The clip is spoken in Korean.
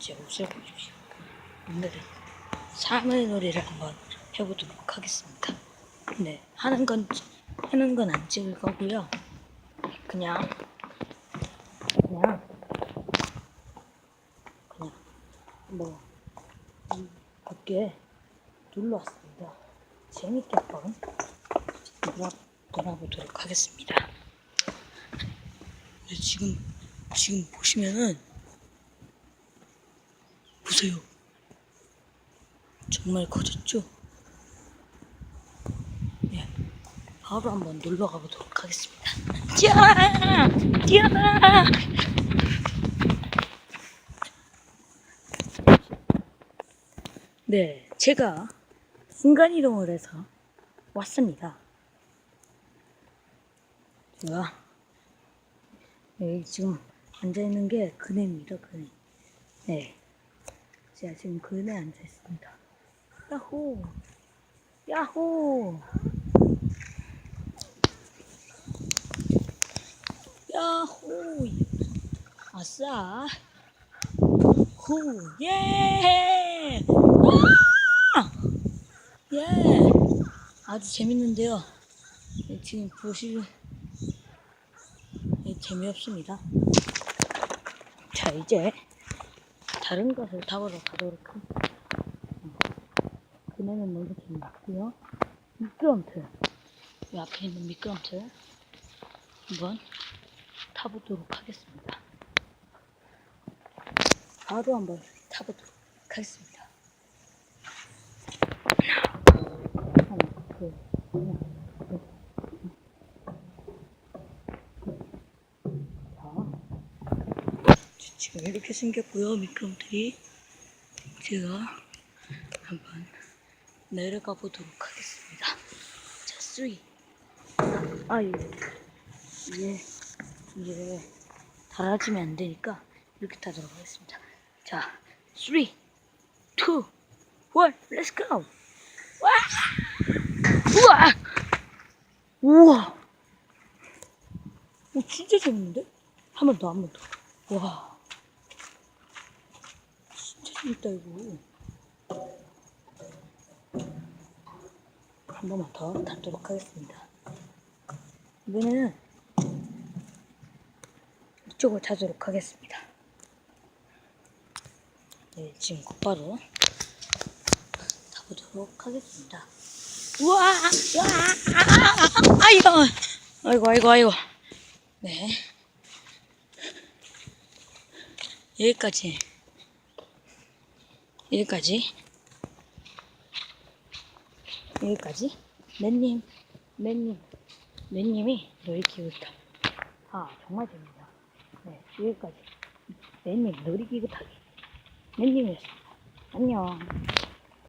제 옷을 보십시오. 오늘은 삶의 놀이를 한번 해보도록 하겠습니다. 네, 하는 건 하는 건 안 찍을 거고요. 그냥 그냥 그냥 뭐 음, 밖에 놀러 왔습니다. 재밌게 한번 놀아 놀아보도록 하겠습니다. 네, 지금 지금 보시면은 보세요. 정말 커졌죠? 예. 바로 한번 놀러 가보도록 하겠습니다. 뛰어라! 뛰어라! 네, 제가 순간이동을 해서 왔습니다. 제가 여기 지금 앉아있는 게 그네입니다, 그네. 네. 제가 지금 그네 앉아 있습니다. 야호! 야호! 야호! 아싸! 후! 예! 아! 예! 아주 재밌는데요. 네, 지금 보실, 네, 재미없습니다. 자, 이제 다른 것을 타보러 가도록 하겠습니다. 그네는 먼저 재밌고요. 미끄럼틀. 이 앞에 있는 미끄럼틀 한번 타보도록 하겠습니다. 바로 한번 타보도록 하겠습니다. 하나, 둘, 하나, 둘, 자, 지금 이렇게 생겼고요. 미끄럼틀이 제가 한번 내려가 보도록 하겠습니다. 자, 쓰리. 아, 예. 이게, 이게, 달아지면 안 되니까, 이렇게 타도록 하겠습니다. 자, 쓰리, 투, 원, 렛츠 고! 와! 우와! 우와! 오, 진짜 재밌는데? 한 번 더, 한 번 더. 와. 재밌다, 이거. 한 번만 더 타도록 하겠습니다. 이번에는 이쪽을 타도록 하겠습니다. 네, 지금 곧바로 타보도록 하겠습니다. 우와! 와! 아이고! 아이고, 아이고, 아이고. 네. 여기까지. 여기까지. 여기까지. 맨님, 맨님, 맨님이 놀이 기구 타기. 아, 정말 재밌다. 네, 여기까지. 맨님 놀이 기구 타기. 맨님이었습니다. 안녕.